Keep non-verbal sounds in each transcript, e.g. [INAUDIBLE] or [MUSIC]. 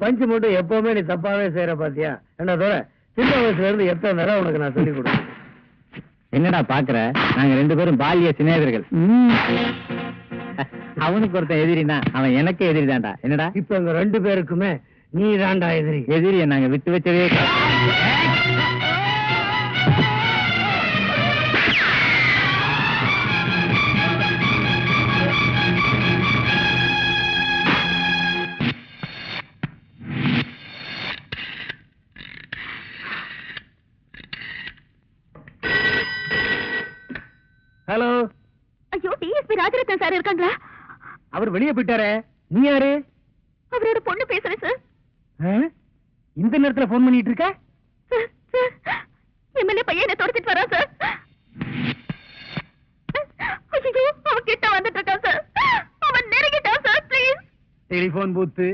பஞ்சு மட்டும் எப்பவுமே நீ தப்பாவே செய்யற பாத்தியா? என்ன தோற சின்ன வயசுல இருந்து எத்தனை தடவை உனக்கு நான் சொல்லி கொடுத்தேன்? என்னடா பாக்குற? நாங்க ரெண்டு பேரும் பால்ய சிநேகிதர்கள். அவனுக்கு ஒருத்தன் எதிரினா அவன் எனக்கு எதிரி தான்டா. என்னடா? இப்ப எங்க ரெண்டு பேருக்குமே நீ தாண்டா எதிரி. எதிரிய நாங்க விட்டு வச்சதே [LAUGHS] ராஜரத்னம் சார் இருக்காங்களா? அவர் வெளியே போயிட்டாரே. நீ யாரு? அவரோட பொண்ணு பேசுறேன் சார்? இந்த நேரத்துல போன் பண்ணிட்டு இருக்க? எம்எல்ஏ பையன் என்ன துரத்திட்டு வரா சார். அவன் கிட்ட வந்துட்டு இருக்கான் சார். அவன் நெருங்கிட்டான் சார் ப்ளீஸ் டெலிபோன் பூத்து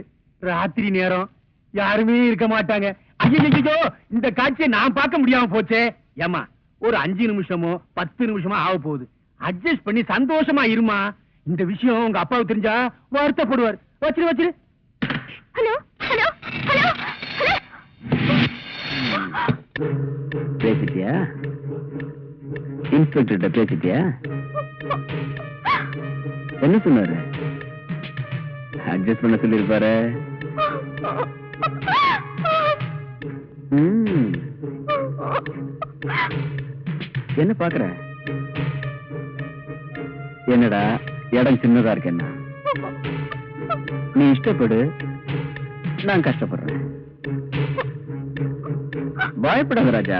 ராத்திரி நேரம். யாருமே இருக்க மாட்டாங்க. ஐயோ இந்த காட்சியை நான் பார்க்க முடியாம போச்சே. ஏமா ஒரு அஞ்சு நிமிஷமோ பத்து நிமிஷமோ ஆக போகுது. அட்ஜஸ்ட் பண்ணி சந்தோஷமா இருமா? இந்த விஷயம் உங்க அப்பாவுக்கு தெரிஞ்சா வருத்தப்படுவார். வச்சிரு வச்சிரு. ஹலோ ஹலோ ஹலோ பேசிட்டியா? இன்ஸ்பெக்டர்கிட்ட பேசிட்டியா? என்ன சொன்னாரு? அட்ஜஸ்ட் பண்ண சொல்லிருப்பாரு ம், என்ன பாக்குற என்னடா இடம் சின்னதா இருக்கு என்ன நீ இஷ்டப்படு நான் கஷ்டப்படுறேன். பயப்படாத ராஜா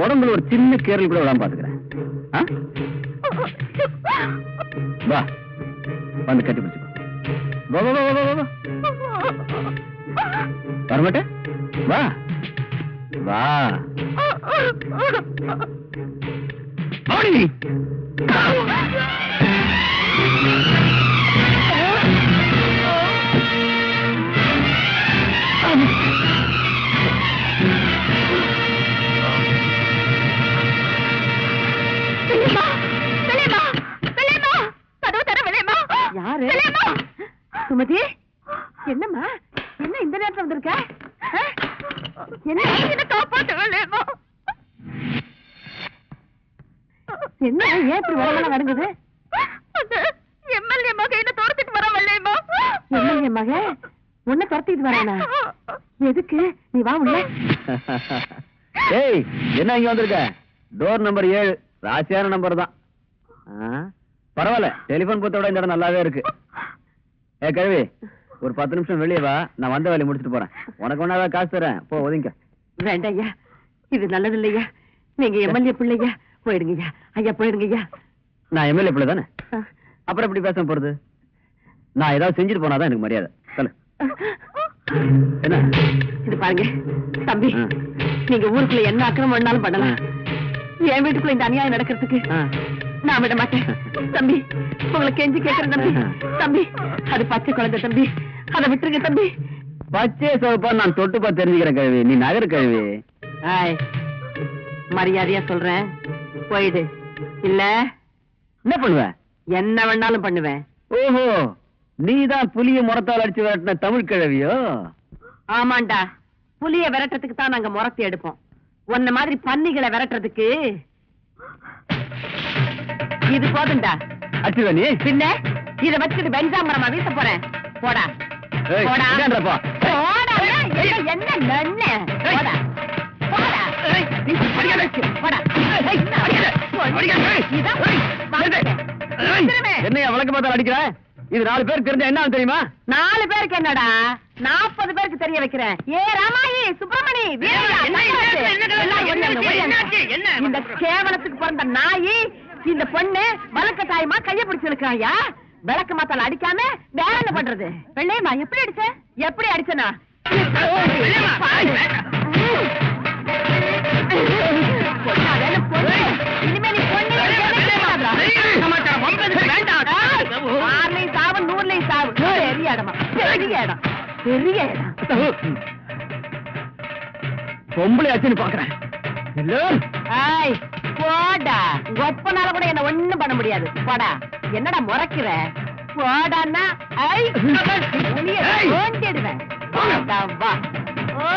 உடம்புல ஒரு சின்ன கேரல் கூட விடாம பாத்துக்கிறேன்? வா வந்து கட்டி பிடிச்சுக்கோ. வா வா வா வா வா, வா. வரமாட்டேன்? வா. வா. ஓடி சுமதி? என்னம்மா? என்ன இந்த நேரத்துல வந்திருக்க? என்ன? என்ன காப்பாத்த என்ன ஏன் இப்படி உடம்பெல்லாம் வருங்குது எம்எல்ஏ மக என்ன துரத்திட்டு வர விலைமா எம்எல்ஏ மக உன்னை துரத்திட்டு வரானா? எதுக்கு? நீ வா உள்ள. [LAUGHS] ஏய் என்ன இங்க வந்திருக்க? டோர் நம்பர் ஏழு. ராசியான நம்பர் தான். பரவாயில்ல டெலிபோன் பூத்தோட இந்த இடம் நல்லாவே இருக்கு. ஏ கழுவி ஒரு பத்து நிமிஷம் வெளியே வா. நான் வந்த வேலையை முடிச்சிட்டு போறேன். உனக்கு ஒன்னாவது காசு தரேன். போ ஒதுங்க. வேண்டாம் ஐயா இது நல்லது இல்லையா நீங்க எம்எல்ஏ பிள்ளையா. போயிடுங்க ஐயா ஐயா போயிடுங்க ஐயா நான் எம்எல்ஏ பிள்ளை தானே. அப்புறம் எப்படி பேச போறது? நான் ஏதாவது செஞ்சுட்டு போனாதான் எனக்கு மரியாதை. சொல்லு. என்ன? இது பாருங்க தம்பி. நீங்க ஊருக்குள்ள என்ன அக்கிரமம் வேணாலும் பண்ணலாம். என் வீட்டுக்குள்ள இந்த அநியாயம் நடக்கிறதுக்கு. நான் விட மாட்டேன். தம்பி உங்களை கெஞ்சி கேட்கிறேன் தம்பி. தம்பி அது பச்சை குழந்தை தம்பி. அதை விட்டுருங்க தம்பி. பச்சை சிவப்பா நான் தொட்டு பார்த்து தெரிஞ்சுக்கிறேன் கழுவி. நீ நகர் கழுவி. மரியாதையா சொல்றேன். போயிடு. இல்ல? என்ன பண்ணுவ? என்ன வேணாலும் பண்ணுவேன். ஓஹோ நீதான் புலிய முறத்தால் அடிச்சு விரட்டின தமிழ் கிழவியோ? ஆமாண்டா. புலிய விரட்டுறதுக்கு தான் நாங்க முறத்தி எடுப்போம். உன்ன மாதிரி பன்னிகளை விரட்டுறதுக்கு இது போதும்டா அடிச்சுவ நீ? பின்ன இத வச்சுட்டு பெஞ்சாமரமா வீச போறேன். போடா. போடா. போடா. என்ன என்ன? போடா. என்னையா விளக்கு பார்த்தால் அடிக்கிற? இது நாலு பேர் தெரிஞ்சா என்ன தெரியுமா? நாலு பேருக்கு என்னடா? நாற்பது பேருக்கு தெரிய வைக்கிறேன். ஏ ராமாயி சுப்பிரமணி. இந்த கேவலத்துக்கு பிறந்த நாயி இந்த பொண்ணு வழக்க தாயமா கைய பிடிச்சு இருக்காயா விளக்கு மாத்தால அடிக்காம வேற என்ன பண்றது? வெள்ளையம்மா எப்படி அடிச்ச? எப்படி அடிச்சனா? பெரிய இடம். பொம்பளை ஆச்சுன்னு பாக்குறேன். போடா. ஒப்பனால கூட என்ன ஒண்ணும் பண்ண முடியாது. போடா. என்னடா முறைக்கிற? போடான்னா ஐ ஓ.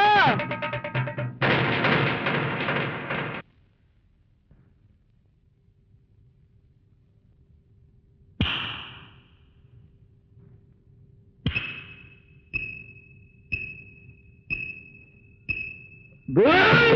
Good!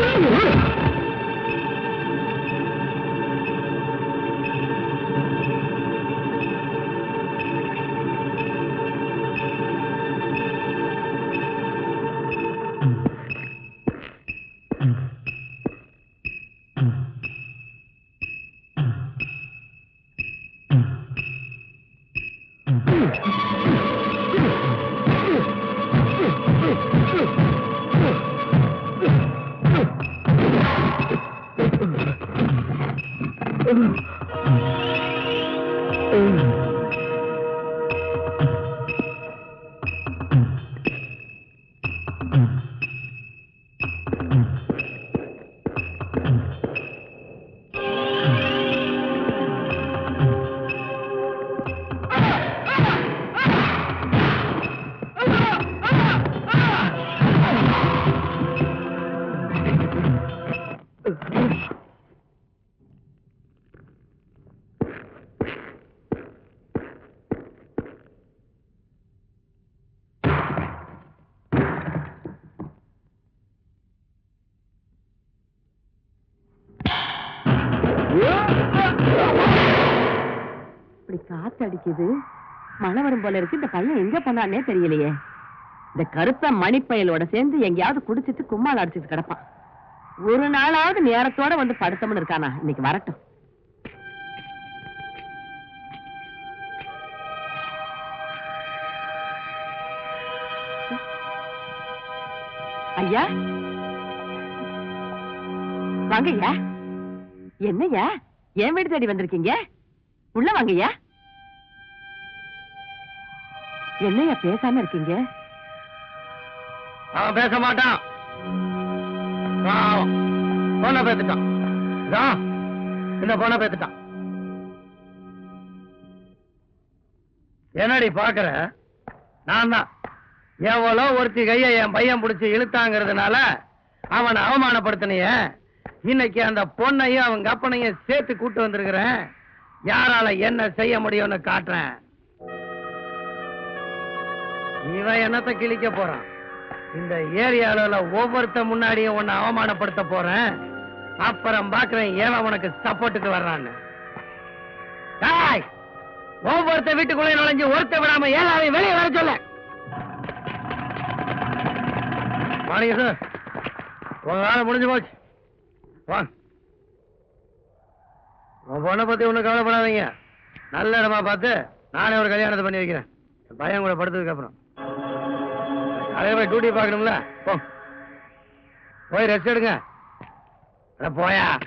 இப்படி காத்து அடிக்குது. மழை வரும் போல இருக்கு. இந்த பையன் எங்க போனானே தெரியலையே. இந்த கருத்த மணிப்பயலோட சேர்ந்து எங்கேயாவது குடிச்சிட்டு கும்மாள் அடிச்சிட்டு கிடப்பான். ஒரு நாளாவது நேரத்தோட வந்து படுத்தம்னு இருக்கானா? இன்னைக்கு வரட்டும். ஐயா? வாங்க ஐயா. என்னய்யா? என் வீடு தேடி வந்திருக்கீங்க? உள்ள வாங்கய்யா. என்னையா பேசாம இருக்கீங்க? அவன் பேச மாட்டான். போன பேத்துட்டான். இதா, போன பேத்துட்டான். என்னடி பாக்குற நான் தான். எவ்வளோ ஒருத்தி கையை என் பையன் பிடிச்சு இழுத்தாங்கிறதுனால அவனை அவமானப்படுத்தினிய. இன்னைக்கு அந்த பொண்ணையும் அவங்க அப்பனையும் சேர்த்து கூட்டு வந்திருக்கிறேன். யாரால என்ன செய்ய முடியும்னு காட்டுறேன். இவன் என்னத்த கிழிக்க போறான்? இந்த ஏரியாவில் ஒவ்வொருத்த முன்னாடியும் உன்னை அவமானப்படுத்த போறேன். அப்புறம் பாக்குறேன் ஏன் உனக்கு சப்போர்ட்டுக்கு வர்றான்னு. ஒவ்வொருத்த வீட்டுக்குள்ளே நுழைஞ்சு ஒருத்த விடாம ஏழாவையும் வெளியே வர சொல்ல. வாணிங்க சார். உங்க வேலை முடிஞ்சு போச்சு. வா. உன் பொண்ணை பத்தி ஒன்றும் கவலைப்படாதீங்க. நல்ல இடமா பார்த்து நானே ஒரு கல்யாணத்தை பண்ணி வைக்கிறேன். பையன் கூட படுத்ததுக்கு அப்புறம். அதே மாதிரி டியூட்டி பார்க்கணும்ல? போ. போய் ரெஸ்ட் எடுங்க. அட போயா.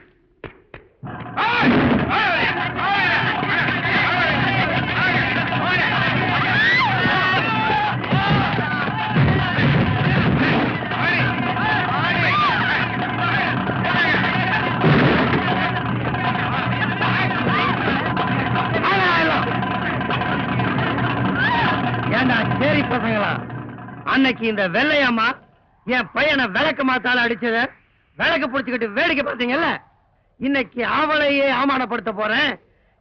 மாதிரி பசங்களா. அன்னைக்கு இந்த வெள்ளையம்மா என் பையனை விளக்கு மாத்தால அடிச்சத விளக்கு பிடிச்சுக்கிட்டு வேடிக்கை பார்த்தீங்கல்ல? இன்னைக்கு அவளையே அவமானப்படுத்த போறேன்.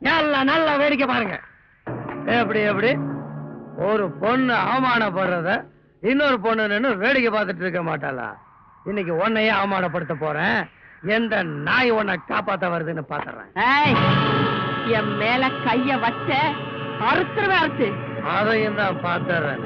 எல்லாம் நல்லா வேடிக்கை பாருங்க. எப்படி எப்படி? ஒரு பொண்ணு அவமானப்படுறத இன்னொரு பொண்ணு நின்னு வேடிக்கை பார்த்துட்டு இருக்க மாட்டாளா? இன்னைக்கு உன்னையே அவமானப்படுத்த போறேன். எந்த நாய் உன்னை காப்பாத்த வருதுன்னு பாத்துறேன். என் மேல கைய வச்ச அறுத்துருவேன் அறுத்து. அதையும் நான் பார்த்துறேன்.